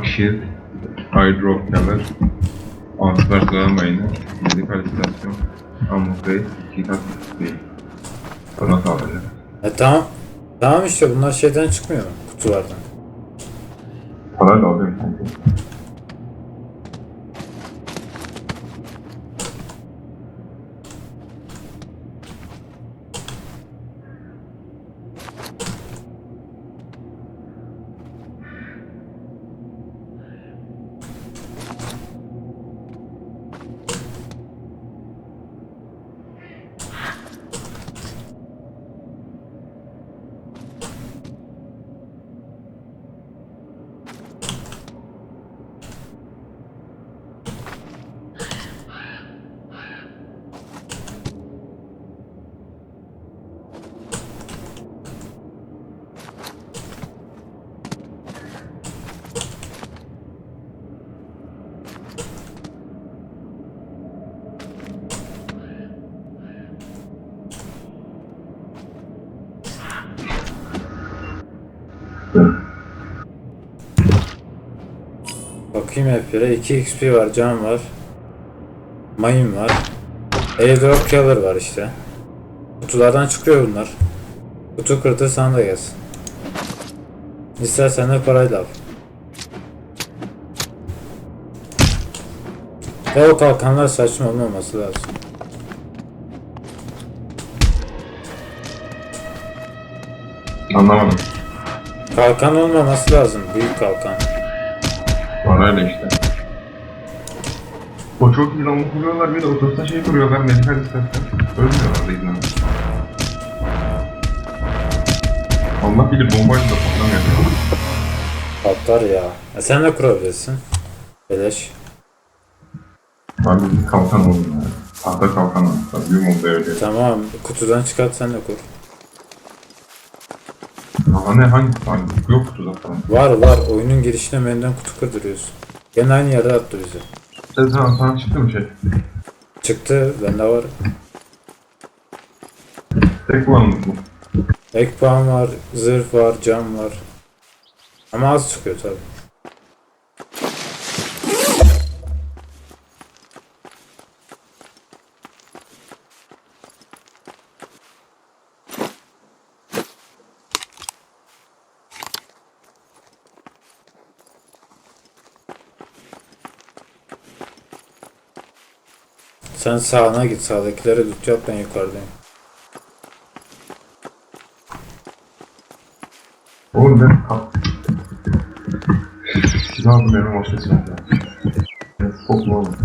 Dark Shield, Hydro Keller, Antiper Sıralama Mayını, Medikal İstasyon, Amok Bey, Kitat değil. Sana sağlayacak. E tamam. Tamam işte bunlar şeyden çıkmıyor mu? Kutulardan. Parayla alıyorum sanki. Bakayım F1'e 2 XP var, can var. Mayın var. Airdrop Killer var işte. Kutulardan çıkıyor bunlar. Kutu kırdı sana da gelsin. İstersen de parayla al. Ve o kalkanlar saçma olmaması lazım. Anlamadım. Kalkan olmaması lazım. Büyük kalkan. Parayla işte. O çok iyi lan kuruyorlar bir de otobüste şey kuruyorlar medikal istasyon. Ölmüyorlar da izlemem. Allah bilir bombayla da patlamıyor. Patlar ya. E sen de kurabilirsin. Beleş. Abi bir kalkan oldu ya. Tahta kalkan olmuşlar. Bir modda öyle. Tamam. Kutudan çıkart sen de kur. Ne hangi hangi? Yok kutu zaten. Var var. Oyunun girişine menüden kutu kırdırıyorsun. Gene aynı yere attı bizi. Sen sana, sana çıktı mı şey? Çıktı. Bende var. Tek kullanımlık bu. Ek puan var. Zırh var. Cam var. Ama az çıkıyor tabi. Sen sağına git. Sağdakilere tut yap ben yukarıdayım. Oğlum ben kap. Silah benim başka silah ya. Evet, Çok mu oğlum?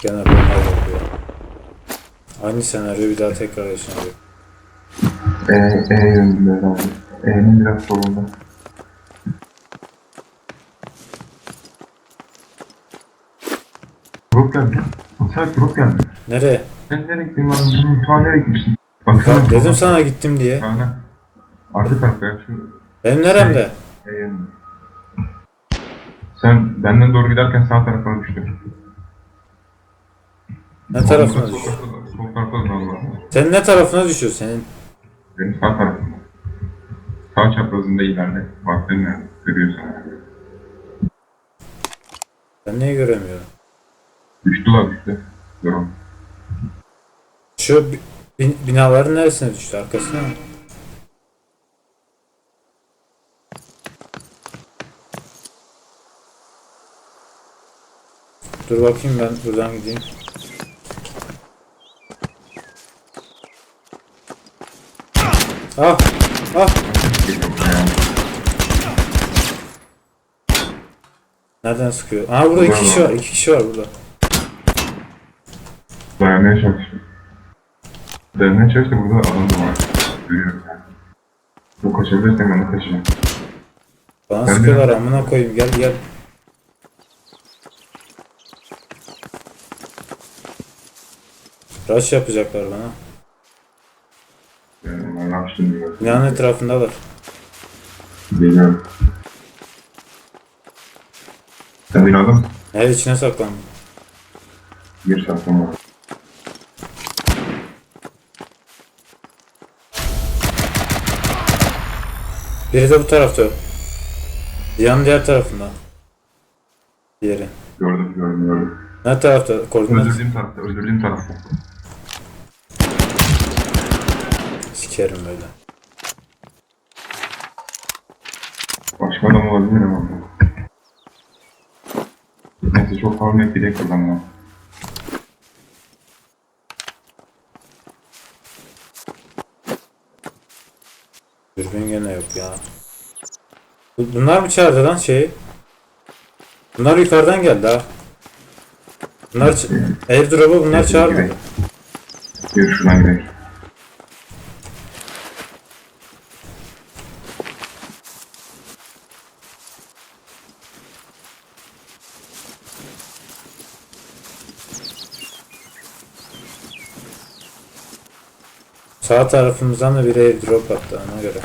Gene bunlar oluyor. Aynı senaryo bir daha tekrar yaşanıyor. Eee, Eee yönündeler abi. E'nin biraz solunda. Geldi. Sen drop geldi. Nereye? Sen nereye gittin lan? An nereye gitmişsin? Baksana. Bak dedim sana gittim diye. Sana. Arka tarafta ya. Şu Benim neremde? E yönünde. Sen benden doğru giderken sağ tarafına düştün. Ne tarafına düşüyor? Sol tarafta da var. Senin ne tarafına düşüyor senin? Benim sağ tarafımda. Sağ çaprazında ileride. Baktın ne? Görüyorsun. Ben niye göremiyorum? Düştü la düştü. Yorum. Şu bi- bin- binaların neresine düştü? Arkasına mı? Dur bakayım ben buradan gideyim. Ah! Ah! Nereden sıkıyor? Aa burada iki kişi var. iki kişi var burada. Dayanmaya çalıştım. Dayanmaya çalıştım burada adam da var. Görüyorum yani. Bu kaçabilirsem ben de kaçacağım. Bana Ben sıkıyorlar amına koyayım gel gel. Rush yapacaklar bana. Yani ben. Binanın etrafındalar. Geliyorum. Sen binada mısın? Her içine saklandım. Bir saat Biri de bu tarafta. Dünyanın diğer tarafında. Diğeri. Gördüm gördüm gördüm. Ne tarafta? Koordinat. Öldürdüğüm tarafta öldürdüğüm tarafta. Sikerim böyle. Başka adam olabilir ama. Neyse çok fazla bir de kazanma. Gene yok ya. Bu- Bunlar mı çağırdı lan şeyi? Bunlar yukarıdan geldi ha. Bunlar airdrop'u bunlar çağırmadı. Yürü şuradan gidelim. Sağ tarafımızdan da bir airdrop attı ona göre.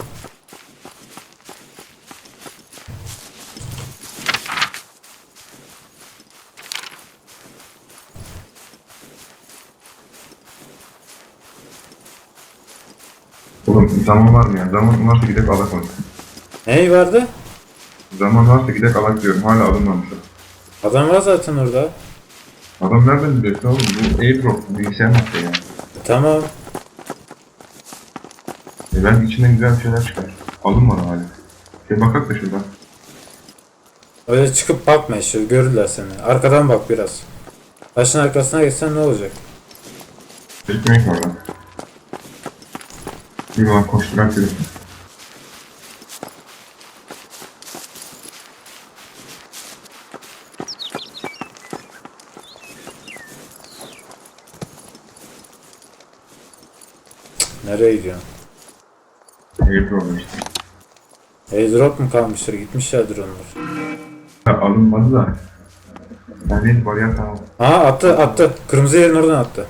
Oğlum zaman var mı ya? Zaman varsa gidip alak onu. Ney vardı? Zaman varsa gidip alak diyorum. Hala alınmamış. o. Adam var zaten orada. Adam nereden biliyorsun oğlum? Bu airdrop bilgisayar hakkı ya. Tamam. E belki içinden güzel bir şeyler çıkar. Alınmadı hala. Bir bakak da şuradan. Öyle çıkıp bakma işte görürler seni. Arkadan bak biraz. Taşın arkasına geçsen ne olacak? Ekmek var lan. Ulan koşturak yürü. Nereye gidiyorsun? Airdrop işte. Airdrop mu kalmıştır? Gitmişlerdir onlar. Ha, alınmadı da. Ben neydi bariyer tamam. Aa attı attı. Kırmızı yerin oradan attı.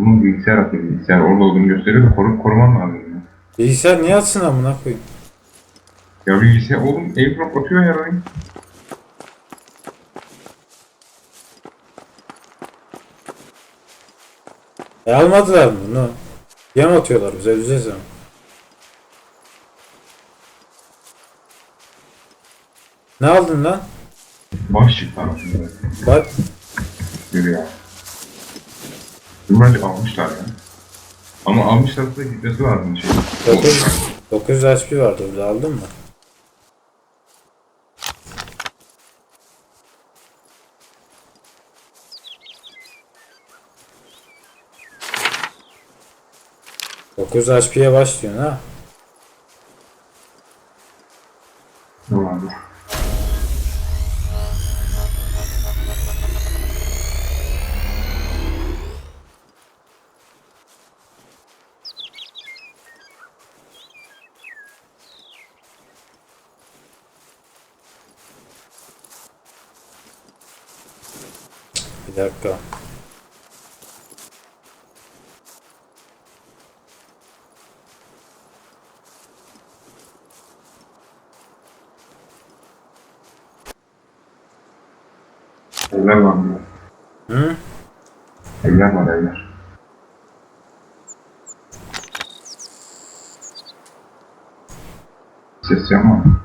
Bunun bilgisayar atıyor bilgisayar. Orada olduğunu gösteriyor da koru, koruman lazım. Ya. Bilgisayar niye atsın amına koyayım? ya bilgisayar oğlum airdrop atıyor her oyun. E almadılar mı bunu? Yem atıyorlar bize üzeceğiz ama. Ne aldın lan? Baş çıktı aslında. Bak Yürü ya. Bence almışlar ya. Ama almışlarsa da gitmesi lazım şey. 900, 900 HP vardı burada aldın mı? Dokuz HP'ye başlıyorsun ha. Bir dakika. Evler var mı? Hı? Evler var evler. Ses yapma.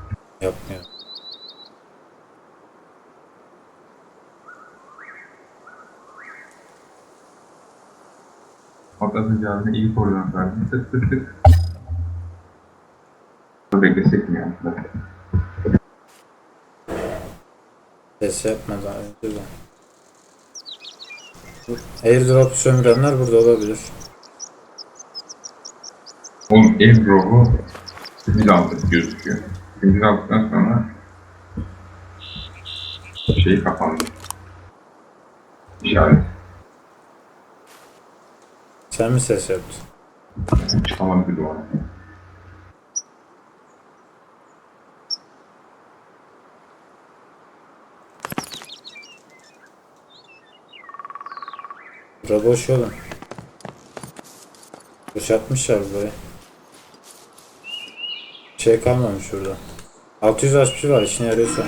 Atlatınca ağzına iyi koruyan verdim. Tık tık tık. Beklesek mi yani? Ses yapmadan önce de. Airdrop sömürenler burada olabilir. Oğlum airdrop'u biz aldık gözüküyor. Biz aldıktan sonra şey kapandı. İşaret. Sen mi ses yaptın? Çıkamadı bir duvara. Bura boş oğlum. Boşaltmışlar burayı. Şey kalmamış burada. 600 HP var işine yarıyorsa.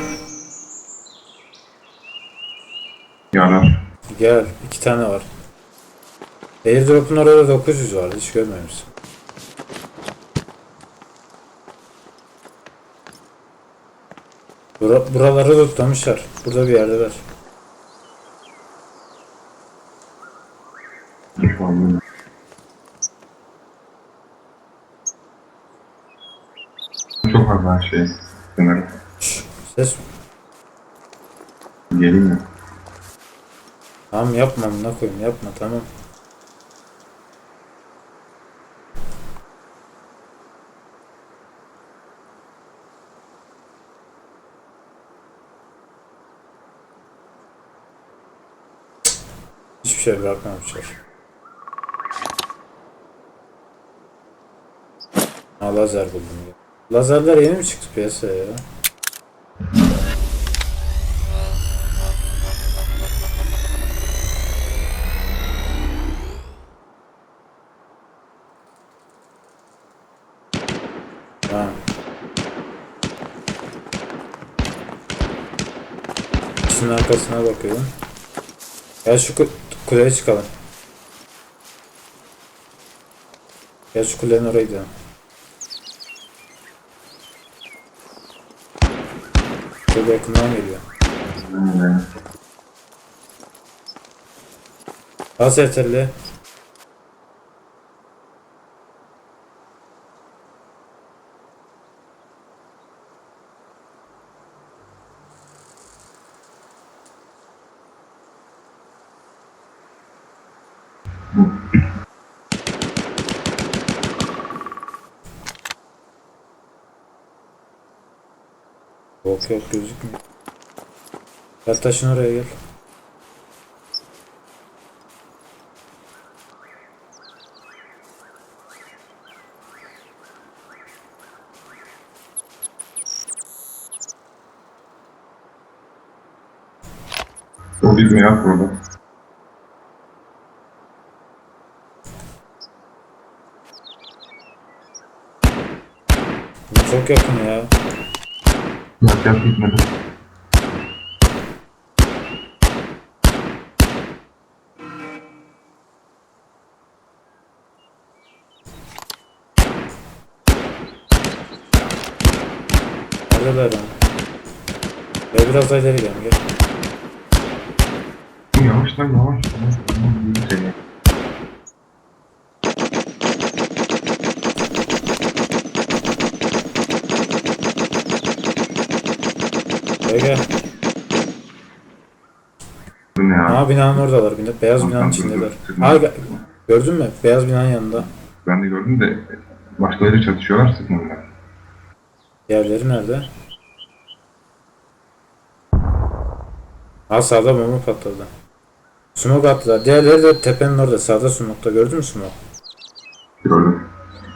Yanar. Gel iki tane var. Airdrop'un orada 900 vardı hiç görmemişsin. Bura, buraları tutlamışlar. Burada bir yerdeler. Çok fazla her şey. Sanırım. Şşş, ses. Geleyim mi? Tamam yapma amına koyayım yapma tamam. Hiçbir şey bırakmamışlar. Ha lazer buldum ya. Lazerler yeni mi çıktı piyasaya ya? Ha. İkisinin arkasına bakıyorum. Gel şu kuleye çıkalım. Gel şu kulenin oraya gidelim. Çok yakından geliyor. Az yeterli. Yok gözükmüyor. Gel taşın oraya gel. O bir mi yap burada? Bu çok yakın ya. Yap yap gitmedi. Neredeler lan? Ve biraz daha ileri gidelim gel. Yavaş lan yavaş. Yürü seni. Gel gel. Bu ne ya? Aa binanın oradalar. Bina, beyaz Tamam, binanın tamam, içindeler. dur, gel- gördün mü? Beyaz binanın yanında. Ben de gördüm de başkaları çatışıyorlar sıkmadılar. Diğerleri nerede? Aa sağda bomba patladı. Smoke attılar. Diğerleri de tepenin orada. Sağda smoke'ta. Gördün mü smoke? Gördüm.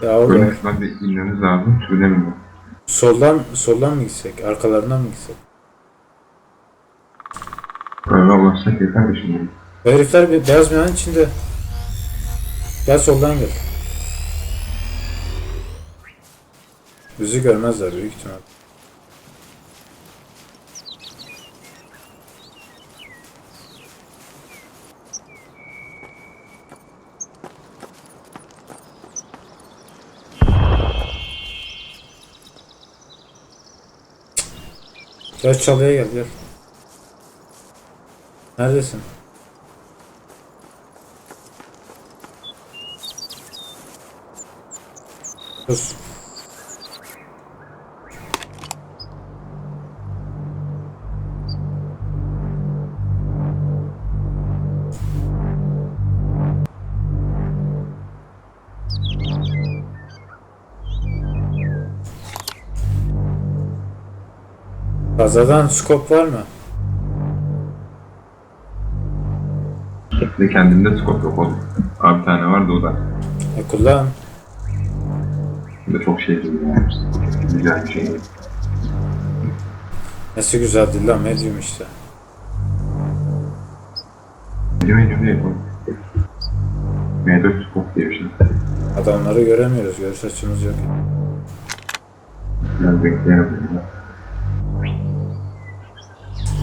Ya orada. Böyle şuradan bir inmeniz lazım. Sürünemiyorum. Soldan, soldan mı gitsek? Arkalarından mı gitsek? Böyle ulaşsak yeter de şimdi. Bu herifler bir beyaz binanın içinde. Gel soldan gel. Bizi görmezler büyük ihtimal. Gel çalıya gel gel. Neredesin? Sus. Fazladan skop var mı? De kendimde skop yok oğlum. Abi bir tane vardı o da. Kullan. Bu da çok şey gibi yani. Güzel bir şey değil. Nesi güzel değil lan medium işte. Medium medium değil oğlum. M4 skop diye bir şey. Adamları göremiyoruz. Görüş açımız yok. Biraz bekleyelim.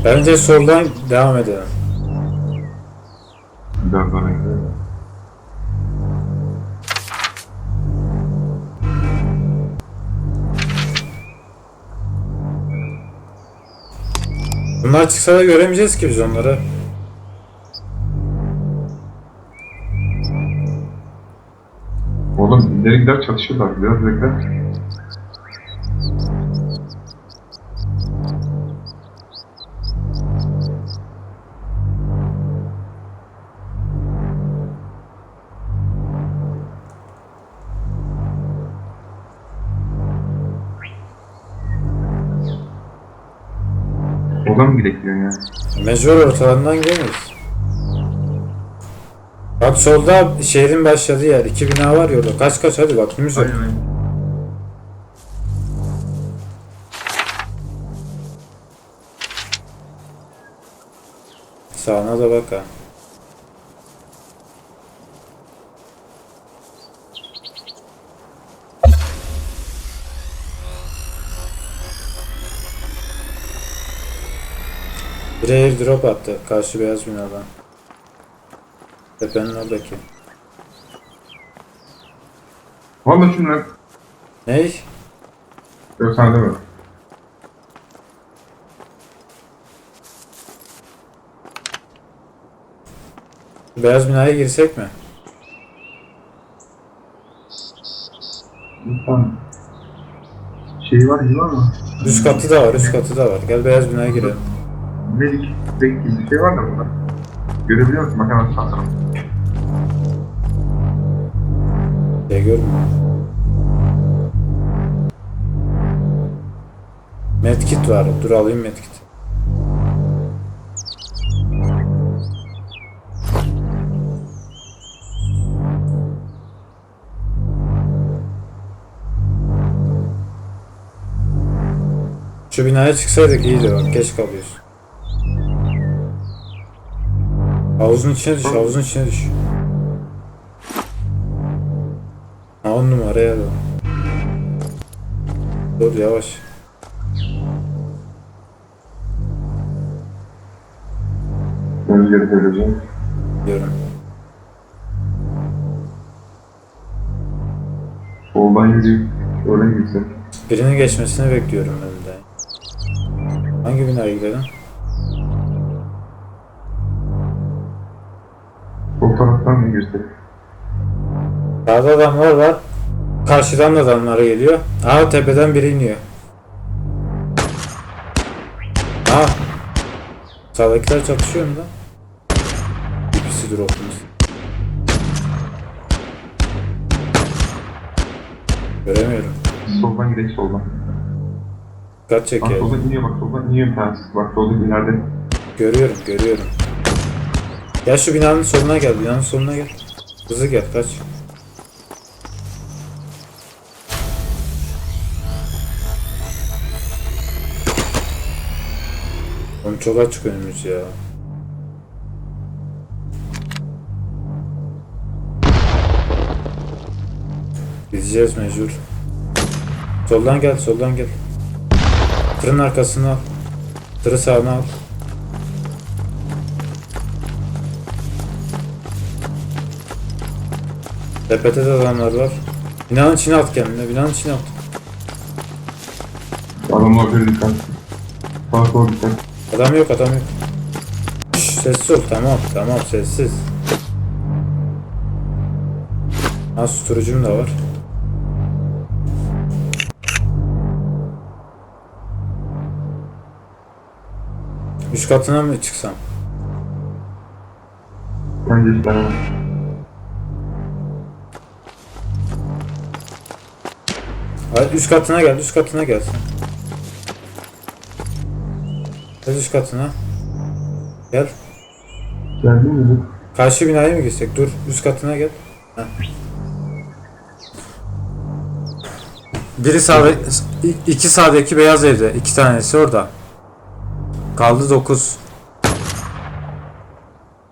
Bence soldan devam edelim. Biraz. Bunlar çıksa da göremeyeceğiz ki biz onları. Oğlum ileri gider çatışırlar. Biraz bekle. Oradan mı gidek diyorsun ya? Mecbur ortalarından gidemeyiz. Bak solda şehrin başladığı yer. iki bina var ya orada. Kaç kaç hadi vaktimiz yok. Aynen aynen. Sağına da bak ha. Bir airdrop attı karşı beyaz binadan. Tepenin oradaki. Valla şunlar. Ney? Yok sana deme. Beyaz binaya girsek mi? Tamam. Şey var, iyi var mı? Üst katı da var, üst katı da var. Gel beyaz binaya girelim. Melik, bek gibi bir şey var da burada. Görebiliyor musun? Bak hemen sağ taraf. Şey görmüyor. Medkit var. Dur alayım medkit. Şu binaya çıksaydık iyiydi bak. Geç kalıyoruz. Havuzun içine düş, havuzun içine düş. Ha on numaraya da. Dur yavaş. Ben geri vereceğim. Diyorum. Soldan yürüyüp öyle gitsin. Birinin geçmesini bekliyorum ben de. Hangi binaya gidelim? Mı girsek? Sağda adamlar var. Karşıdan da adamlar geliyor. Aa tepeden biri iniyor. Aa. Sağdakiler çatışıyor mu da? İkisi drop'umuz. Göremiyorum. Soldan gidelim soldan. Dikkat Bak çekiyor. soldan iniyor bak soldan iniyor bir tanesi. Bak solda ileride. Görüyorum, görüyorum. Gel şu binanın sonuna gel, binanın sonuna gel. Hızlı gel, kaç. Oğlum çok açık önümüz ya. Gideceğiz mecbur. Soldan gel, soldan gel. Tırın arkasına al. Tırı sağına al. Tepede de adamlar var. Binanın içine at kendini, binanın içine at. Adamlar bir dikkat. Sola dikkat. Adam yok, adam yok. Şş, sessiz ol, tamam, tamam, sessiz. Ha, susturucum da var. Üst katına mı çıksam? Bence işte Hadi üst katına gel, üst katına gel. Gel üst katına. Gel. Geldin mi? Karşı binaya mı girsek? Dur, üst katına gel. Heh. Biri sağda, iki sağdaki beyaz evde, iki tanesi orada. Kaldı dokuz.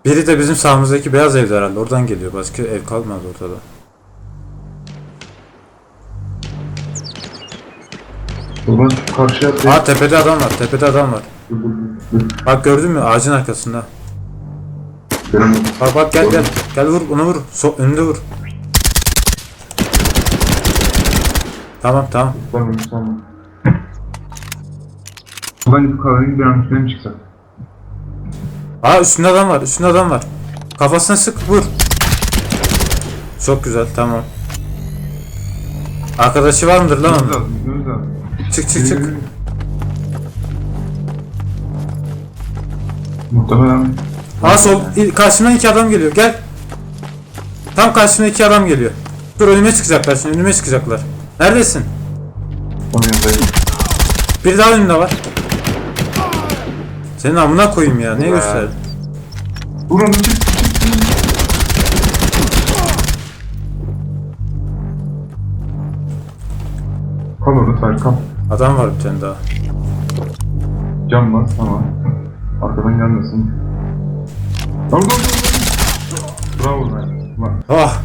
Biri de bizim sağımızdaki beyaz evde herhalde, oradan geliyor. Başka ev kalmadı ortada. Şu karşıya atlayıp. Aa tepede adam var, tepede adam var. Bak gördün mü? Ağacın arkasında. Bak bak gel gel. Gel vur, onu vur. So önünde vur. Tamam tamam. Tamam tamam. Yapıp kahvenin bir an üstüne çıksak? Aa üstünde adam var üstünde adam var. Kafasına sık vur. Çok güzel tamam. Arkadaşı var mıdır lan Gitmemiz onun? lazım, gitmemiz lazım. Çık çık çık. Muhtemelen Aa sol karşımdan iki adam geliyor gel. Tam karşımda iki adam geliyor. Dur önüme çıkacaklar şimdi önüme çıkacaklar. Neredesin? onun yanındayım. Bir daha önümde var. Senin amına koyayım ya. Ne Be. göster? Vur onu çık çık çık. Kal orada Tahir kal. Adam var bir tane daha. Cam bas tamam. Arkadan gelmesin. Dur. dur. Bravo lan. Lan, Ah!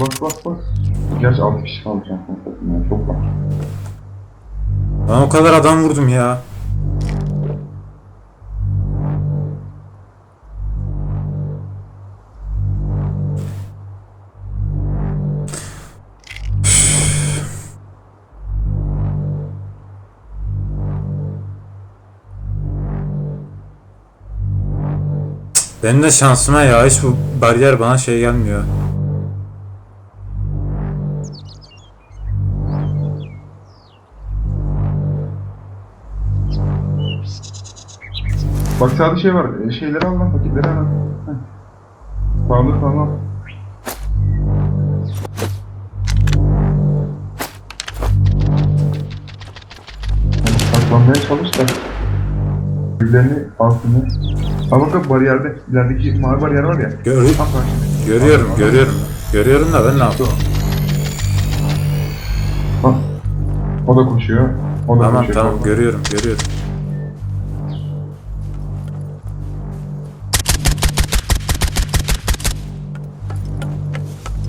Bas bas bas. Gerçi 6 kişi kaldı ya. Çok var. Ben o kadar adam vurdum ya. Benim de şansıma ya hiç bu bariyer bana şey gelmiyor. Bak sağda şey var. e, Şeyleri al lan paketleri al. Heh. Sağlığı falan Saklanmaya çalış da. Güllerini altını. Al bakalım bariyerde. İlerideki mavi bariyer var ya. Gör, Tam karşında. görüyorum, görüyorum. Görüyorum da ben ne yapayım? Bak. O da koşuyor. O da Tamam koşuyor. tamam görüyorum, görüyorum.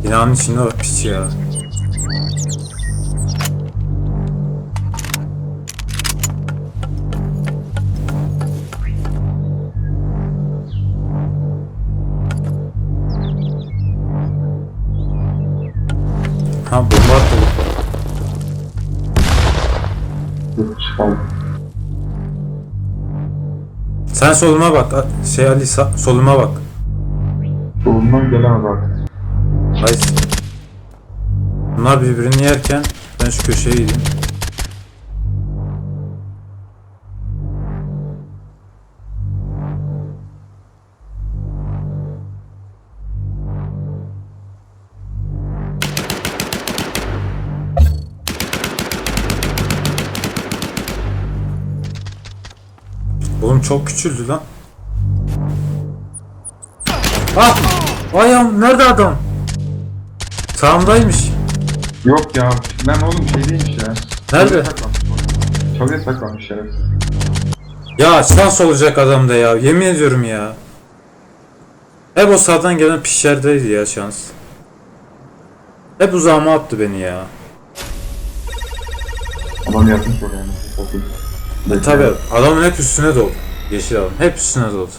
Binanın içinde o piç ya. Sen soluma bak. Şey Ali sa- soluma bak. Solundan gelemez artık. Hayır. Bunlar birbirini yerken ben şu köşeye gideyim. Oğlum çok küçüldü lan. Ah! Ayağım nerede adam? Sağımdaymış. Yok ya. Lan oğlum şey değilmiş ya. Nerede? Çalıya saklanmış şerefsiz. Ya şans olacak adamda ya. Yemin ediyorum ya. Hep o sağdan gelen pişerdeydi ya şans. Hep uzağıma attı beni ya. Adam yapmış oraya. Okul. E tabi adamın hep üstüne doldu. Yeşil adam. Hep üstüne doldu.